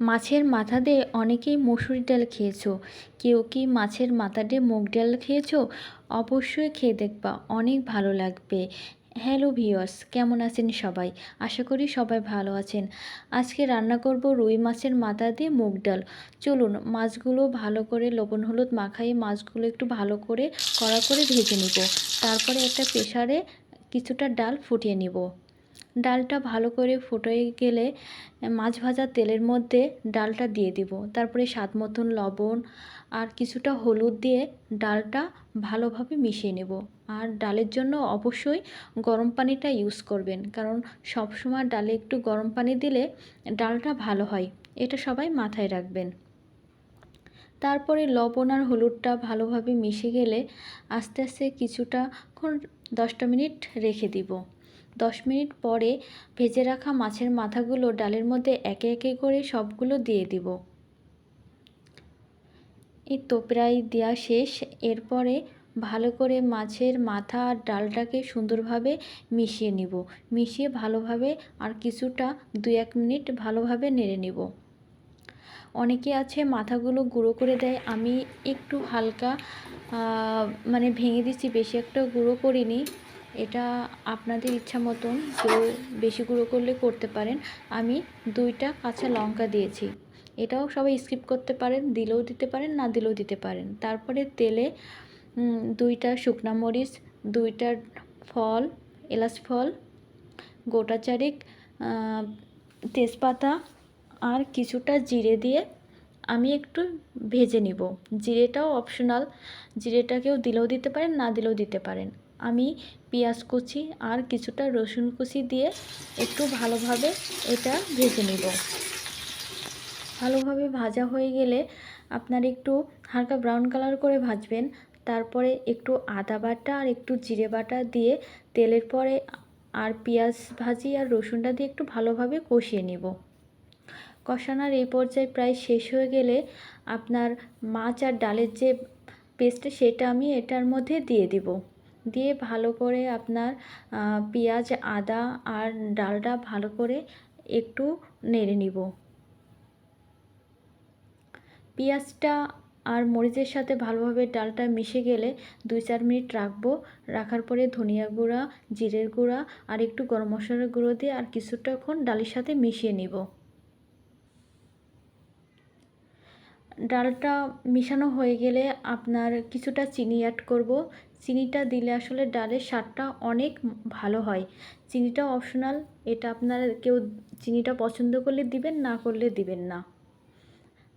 মাছের মাথা দিয়ে অনেকেই মসুর ডাল খেয়েছো। কেউ কি মাছের মাথা দিয়ে মুগ ডাল খেয়েছো? অবশ্যই খেয়ে দেখবা, অনেক ভালো লাগবে। হ্যালো ভিওয়ার্স কেমন আছেন সবাই? আশা করি সবাই ভালো আছেন। আজকে রান্না করব রুই মাছের মাথা দিয়ে মুগ ডাল। চলুন, মাছগুলো ভালো করে লবণ হলুদ মাখাই মাছগুলো একটু ভালো করে কড়া করে ভেজে নিব। তারপরে একটা প্রেশারে কিছুটা ডাল ফুটিয়ে নিব। ডালটা ভালো করে ফুটে গেলে মাছ ভাজা তেলের মধ্যে ডালটা দিয়ে দিব। তারপরে স্বাদ মতন লবণ আর কিছুটা হলুদ দিয়ে ডালটা ভালোভাবে মিশিয়ে নেব। আর ডালের জন্য অবশ্যই গরম পানিটা ইউজ করবেন। কারণ সব সময় ডালে একটু গরম পানি দিলে ডালটা ভালো হয়। এটা সবাই মাথায় রাখবেন। তারপরে লবণ আর হলুদটা ভালোভাবে মিশে গেলে আস্তে আস্তে কিছুটা দশটা মিনিট রেখে দিব। দশ মিনিট পরে ভেজে রাখা মাছের মাথাগুলো ডালের মধ্যে একে একে করে সবগুলো দিয়ে দিব। এই তো প্রায় দেওয়া শেষ। এরপরে ভালো করে মাছের মাথা আর ডালটাকে সুন্দরভাবে মিশিয়ে নিব। মিশিয়ে ভালোভাবে আর কিছুটা দু এক মিনিট ভালোভাবে নেড়ে নিব। অনেকে আছে মাথাগুলো গুঁড়ো করে দেয়। আমি একটু হালকা মানে ভেঙে দিচ্ছি, বেশি একটা গুঁড়ো করিনি। এটা আপনাদের ইচ্ছা মতন কেউ বেশি গুঁড়ো করলে করতে পারেন। আমি দুইটা কাঁচা লঙ্কা দিয়েছি। এটাও সবাই স্কিপ করতে পারেন, দিলেও দিতে পারেন, না দিলেও দিতে পারেন। তারপরে তেলে দুইটা শুকনা মরিচ, দুইটা ফল, এলাচ ফল, গোটা চারিক তেজপাতা আর কিছুটা জিরে দিয়ে আমি একটু ভেজে নিব। জিরেটাও অপশনাল জিরেটাকেও দিলেও দিতে পারেন, না দিলেও দিতে পারেন। আমি পেঁয়াজ কুচি আর কিছুটা রসুন কুচি দিয়ে একটু ভালোভাবে এটা ভেজে নিব। ভালোভাবে ভাজা হয়ে গেলে আপনার একটু হালকা ব্রাউন কালার করে ভাজবেন। তারপরে একটু আদা বাটা আর একটু জিরে বাটা দিয়ে তেলের পরে আর পেঁয়াজ ভাজি আর রসুনটা দিয়ে একটু ভালোভাবে কষিয়ে নিব। কষানোর এই পর্যায়ে প্রায় শেষ হয়ে গেলে আপনার মাছ আর ডালের যে পেস্ট, সেটা আমি এটার মধ্যে দিয়ে দিব। দিয়ে ভালো করে আপনার পেঁয়াজ, আদা আর ডালটা ভালো করে একটু নেড়ে নিব। পেঁয়াজটা আর মরিচের সাথে ভালোভাবে ডালটা মিশে গেলে দুই চার মিনিট রাখব। রাখার পরে ধনিয়া গুঁড়া, জিরের গুঁড়া আর একটু গরম মশলার গুঁড়ো দিয়ে আর কিছুটাক্ষণ ডালের সাথে মিশিয়ে নিব। ডালটা মিশানো হয়ে গেলে আপনার কিছুটা চিনি অ্যাড করব। চিনিটা দিলে আসলে ডালের স্বাদটা অনেক ভালো হয়। চিনিটা অপশনাল এটা আপনার কেউ চিনিটা পছন্দ করলে দিবেন, না করলে দিবেন না।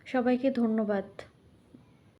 সবাইকে ধন্যবাদ।